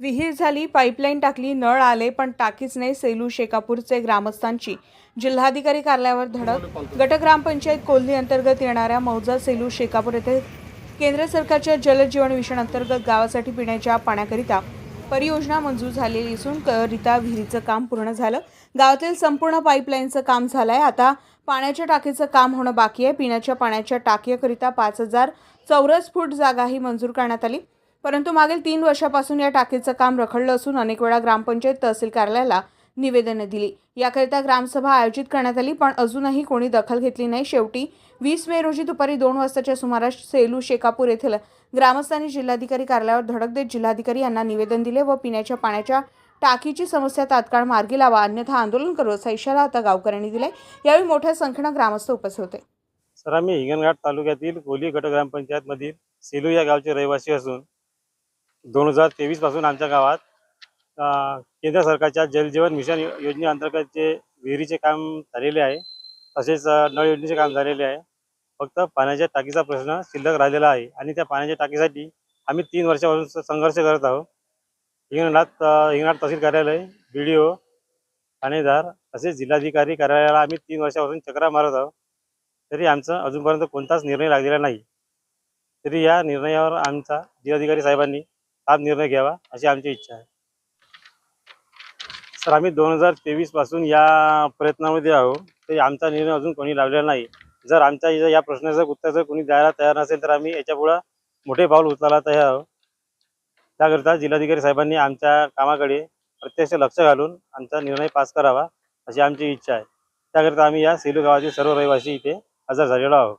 विहीर झाली पाईपलाईन टाकली नळ आले पण टाकीच नाही सेलू शेकापूरचे ग्रामस्थांची. जिल्हाधिकारी कार्यालयावर धडक. गट ग्रामपंचायत कोल्ही अंतर्गत येणाऱ्या मौजा सेलू शेकापूर येथे केंद्र सरकारच्या जलजीवन मिशन अंतर्गत गावासाठी पिण्याच्या पाण्याकरिता परियोजना मंजूर झालेली असून करिता विहिरीचं काम पूर्ण झालं. गावातील संपूर्ण पाईपलाईनचं काम झालं आहे आता पाण्याच्या टाकीचं काम होणं बाकी आहे. पिण्याच्या पाण्याच्या टाकीकरिता पाच हजार चौरस फूट जागाही मंजूर करण्यात आली. परंतु मागील तीन वर्षापासून या टाकीचं काम रखडलं असून अनेक वेळा ग्रामपंचायत तहसील कार्यालयाला निवेदनं दिली. याकरिता ग्रामसभा आयोजित करण्यात आली पण अजूनही कोणी दखल घेतली नाही. शेवटी वीस मे रोजी दुपारी दोन वाजताच्या सुमारास सेलू शेकापूर येथील ग्रामस्थांनी जिल्हाधिकारी कार्यालयावर धडक देत जिल्हाधिकारी यांना निवेदन दिले व पिण्याच्या पाण्याच्या टाकीची समस्या तात्काळ मार्गी लावा अन्यथा आंदोलन करू असा इशारा आता गावकऱ्यांनी दिलाय. यावेळी मोठ्या संख्येनं ग्रामस्थ उपस्थित होते. सर आम्ही हिंगणघाट तालुक्यातील कोली गट ग्रामपंचायतमधील सेलू या गावचे रहिवासी असून दोन हजार तेवीसपासून आमच्या गावात केंद्र सरकारच्या जलजीवन मिशन यो- योजनेअंतर्गतचे विहिरीचे काम झालेले आहे तसेच अं, नळ योजनेचे काम झालेले आहे फक्त पाण्याच्या टाकीचा प्रश्न शिल्लक राहिलेला आहे आणि त्या पाण्याच्या टाकीसाठी आम्ही तीन वर्षापासून स- संघर्ष करत आहोत. हिंगणात हिंगणात तहसील कार्यालय बी डी ओ ठाणेदार तसेच जिल्हाधिकारी कार्यालयाला आम्ही तीन वर्षापासून चक्रा मारत आहोत. तरी आमचा अजूनपर्यंत कोणताच निर्णय लागलेला नाही. तरी या निर्णयावर आमचा जिल्हाधिकारी साहेबांनी हा निर्णय घ्यावा अशी आमची इच्छा आहे. सर आम्ही दोन हजार तेवीसपासून या प्रयत्नामध्ये आहोत. तरी आमचा निर्णय अजून कोणी लावलेला नाही. जर आमच्या या- या प्रश्नाचं उत्तर जर कोणी द्यायला तयार नसेल तर आम्ही याच्यापुढं मोठे पाऊल उचलायला तयार आहोत. त्याकरिता जिल्हाधिकारी साहेबांनी आमच्या कामाकडे प्रत्यक्ष लक्ष घालून आमचा निर्णय पास करावा अशी आमची इच्छा आहे. त्याकरिता आम्ही या सेलू गावातील सर्व रहिवासी इथे हजर झालेलो आहोत.